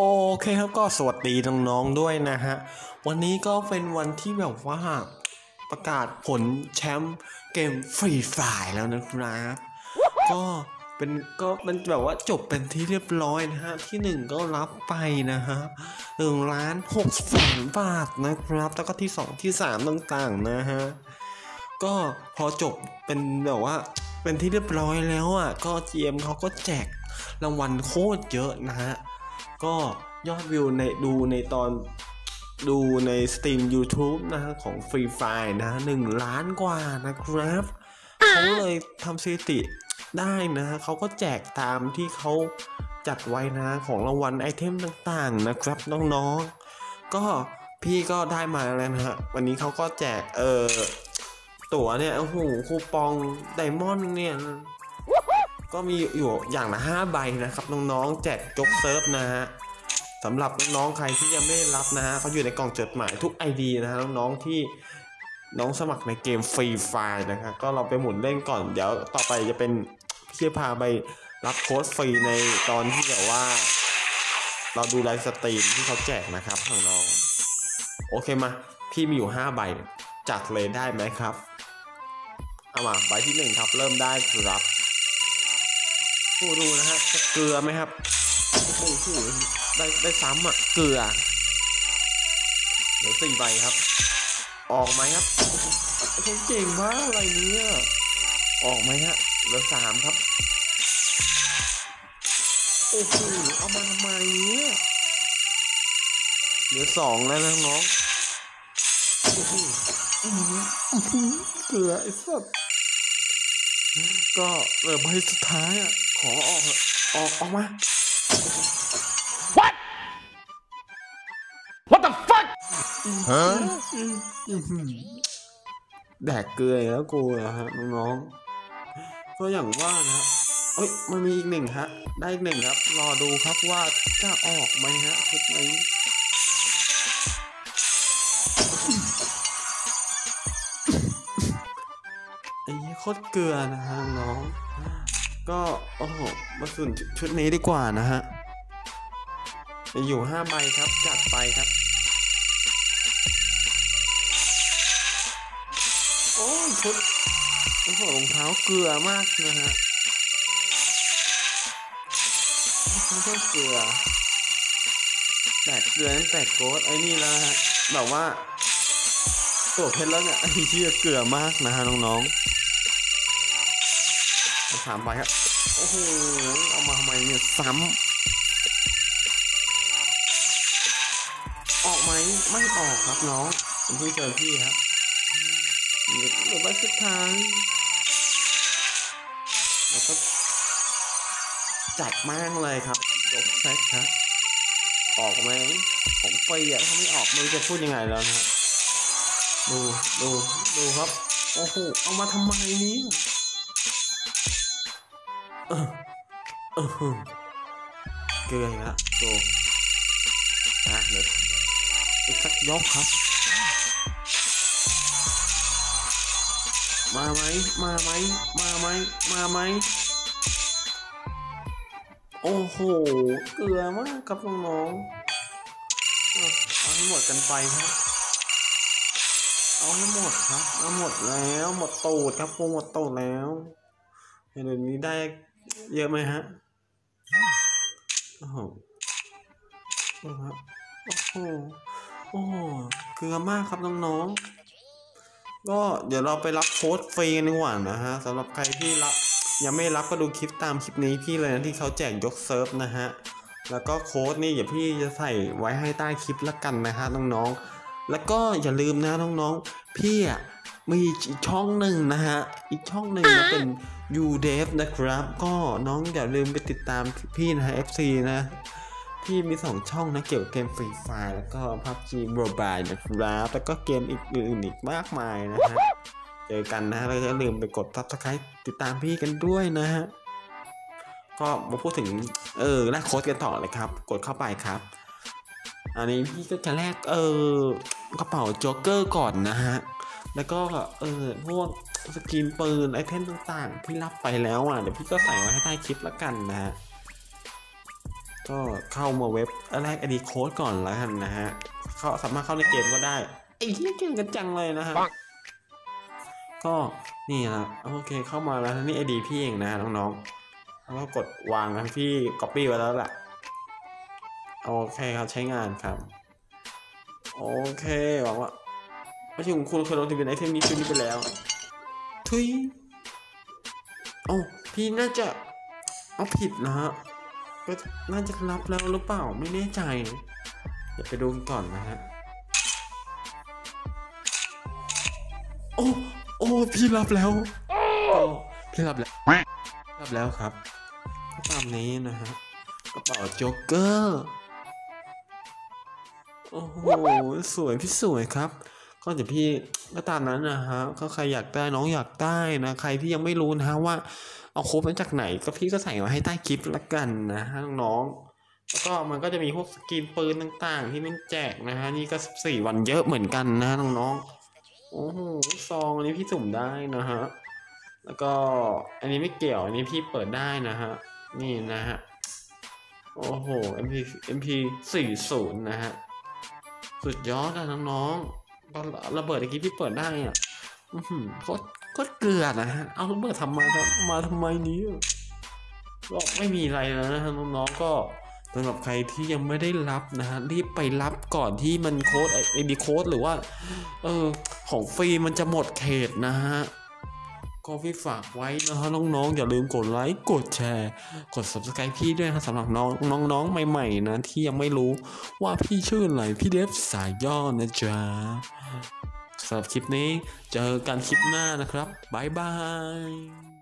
โอเคครับก็สวัสดีน้องๆด้วยนะฮะ วันนี้ก็เป็นวันที่แบบว่าประกาศผลแชมป์เกมฟรีไฟแล้วนะครับ ก็เป็นก็มันแบบว่าจบเป็นที่เรียบร้อยนะฮะ ที่หนึ่งก็รับไปนะฮะหนึ่งล้านหกแสนบาทนะครับ แล้วก็ที่สองที่สามต่างๆนะฮะ ก็พอจบเป็นแบบว่าเป็นที่เรียบร้อยแล้วอะก็ GM เขาก็แจกรางวัลโคตรเยอะนะฮะ ก็ยอดวิวในดูในตอนดูในสตรีม YouTube นะฮะของ Free Fire นะหนึ่งล้านกว่านะครับเขาเลยทำสถิติได้นะฮะเขาก็แจกตามที่เขาจัดไว้นะของรางวัลไอเทมต่างๆนะครับน้องๆ ก็พี่ก็ได้มาแล้วนะฮะวันนี้เขาก็แจกเออตั๋วเนี่ยโอ้โหคูปองไดมอนด์เนี่ย ก็มีอยู่อย่างละ5ใบนะครับน้องๆแจกจกเซิร์ฟนะฮะสำหรับน้องๆใครที่ยังไม่ได้รับนะฮะเขาอยู่ในกล่องจดหมายทุก ID นะฮะน้องๆที่น้องสมัครในเกมฟรีไฟล์นะครับก็เราไปหมุนเล่นก่อนเดี๋ยวต่อไปจะเป็นพี่จะพาไปรับโค้ดฟรีในตอนที่แบบว่า เราดูไลฟ์สตรีมที่เขาแจกนะครับน้องๆโอเคมาพี่มีอยู่5ใบจัดเลยได้ไหมครับเอามาใบที่หนึ่งครับเริ่มได้ครับ ดูดูนะฮะจะเกลือไหมครับโอ้โหได้ได้ซ้ำอะเกลือเหลือสี่ใบครับ ออกไหมครับเขาเก่งมากอะไรเนี้ยออกไหมฮะเหลือสามครับโอ้โหเอามาทำไมเนี่ยเหลือสองแล้วนะน้องโอ้โหเกลือไอ้สัสก็เหลือใบสุดท้ายอะ ขอออกเถอะออกออกมา What? What the fuck? แดกเกลืออีกแล้วกูนะฮะน้องๆก็อย่างว่านะฮะเอ้ยมันมีอีกหนึ่งฮะ ได้อีกหนึ่งครับ รอดูครับว่าจะออกไหมฮะชุดนี้ไอ้โคตรเกลือนะฮะน้อง ก็โอ้โหมาสุนชุดนี้ดีกว่านะฮะอยู่ห้าใบครับจัดไปครับ โอ้ชุดโอ้โหรองเท้าเกลือมากนะฮะรองเท้าเกลือแตกเกลือนั่นแตกโกดไอ้นี่แล้วฮะแบบว่าตัวเพชรแล้วเนี่ยไอ้เชี่ยเกลือมากนะฮะน้องๆ สามใบครับ โอ้โห เอามาทำไมเนี่ยซ้ำออกไหม ไม่ออกครับน้องผมเพิ่งเจอพี่ครับเหลือใบสุดท้ายแล้วก็จัดมากเลยครับยกเซตครับ ออกไหม ผมฟรีอะถ้าไม่ออกไม่รู้จะพูดยังไงแล้วนะครับ ดู ดู ดูครับ โอ้โห เอามาทำไมเนี้ เออเออเกลืออีกแล้วดูนะเดี๋ยวอีกสักยกครับ มาไหมมาไหมมาไหมมาไหมโอ้โห เกลือมากครับน้องๆเอาให้หมดกันไปครับ เอาให้หมดครับ เอาหมดแล้ว หมดตูดครับพวกหมดตูดแล้วเดี๋ยวนี้ได้ เยอะไหมฮะ โอ้โหดูครับโอ้โหโอ้โหเกลือมากครับน้องๆ ก็เดี๋ยวเราไปรับโค้ดฟรีกันดีกว่านะฮะสำหรับใครที่รับยังไม่รับก็ดูคลิปตามคลิปนี้พี่เลยนะที่เขาแจกยกเซิร์ฟนะฮะ แล้วก็โค้ดนี่เดี๋ยวพี่จะใส่ไว้ให้ใต้คลิปละกันนะฮะน้องๆ แล้วก็อย่าลืมนะน้องๆ พี่อะ มีอีกช่องหนึ่งนะฮะ อีกช่องหนึ่งนะเป็น u d e v นะครับ ก็น้องอย่าลืมไปติดตามพี่นะฮะ FC นะ พี่มีสองช่องนะเกี่ยวกับเกมฟรีไฟแล้วก็ PUBG Mobile นะครับแล้วก็เกมอีกอื่นๆอีกมากมายนะฮะ เจอกันนะแล้วอย่าลืมไปกด subscribe ติดตามพี่กันด้วยนะฮะ ก็มาพูดถึงเออแลกโค้ดกันต่อเลยครับ กดเข้าไปครับอันนี้พี่ก็จะแลกเออกระเป๋าโจ๊กเกอร์ก่อนนะฮะ แล้วก็เออพวกสกินปืนไอเทมต่างๆพี่รับไปแล้วอะเดี๋ยวพี่ก็ใส่ไว้ให้ใต้คลิปละกันนะฮะก็เข้ามาเว็บแรกไอดีโค้ดก่อนแล้วกันนะฮะเขาสามารถเข้าในเกมก็ได้ไอ้เหี้ยเก่งกันจังเลยนะฮะก็นี่นะโอเคเข้ามาแล้วนี่ไอดีพี่เองนะน้องๆแล้วก็กดวางนะพี่ก๊อปปี้ไว้แล้วแหละโอเคครับใช้งานครับ โอเคหวังว่า ไม่ใช่ของคุณเคยลงทะเบียนไอเทมนี้ซื้อนี้ไปแล้ว ทุยโอ้พี่น่าจะเอาผิดนะฮะก็น่าจะรับแล้วหรือเปล่าไม่แน่ใจ เดี๋ยวไปดูกันก่อนนะฮะ โอ้ โอ้ พี่รับแล้วพี่รับแล้ว รับแล้วครับก็ตามนี้นะฮะกระเป๋าโจ๊กเกอร์ โอ้โห สวยพี่สวยครับ ก็เดี๋ยวพี่ก็ตามนั้นนะฮะก็ใครอยากได้น้องอยากได้นะใครที่ยังไม่รู้นะฮะว่าเอาโค้ดมาจากไหนก็พี่ก็ใส่ไว้ให้ใต้คลิปละกันนะฮะน้องๆแล้วก็มันก็จะมีพวกสกินปืนต่างๆ ที่มันแจกนะฮะนี่ก็14วันเยอะเหมือนกันนะน้องๆโอ้โหซองอันนี้พี่สุ่มได้นะฮะแล้วก็อันนี้ไม่เกี่ยวอันนี้พี่เปิดได้นะฮะนี่นะฮะโอ้โห MP MP 40นะฮะสุดยอดนะน้องๆตอน ระเบิดเมื่อกี้พี่เปิดได้อะโคตรโคตรเกลือนะฮะ เอาระเบิดทำมาทำมาทำไมนี้ก็ไม่มีอะไรแล้วนะฮะน้องๆก็สำหรับใครที่ยังไม่ได้รับนะฮะรีบไปรับก่อนที่มันโค้ดไอดีโค้ดหรือว่า เออของฟรีมันจะหมดเขตนะฮะ ก็พี่ฝากไว้นะฮะน้องๆ อย่าลืมกดไลค์กดแชร์ กด subscribe พี่ด้วยนะสำหรับน้องน้องๆ ใหม่ๆ นะ ที่ยังไม่รู้ว่าพี่ชื่ออะไรพี่เดฟสายย่อนะจ๊ะสำหรับคลิปนี้เจอกันคลิปหน้านะครับ บ๊ายบาย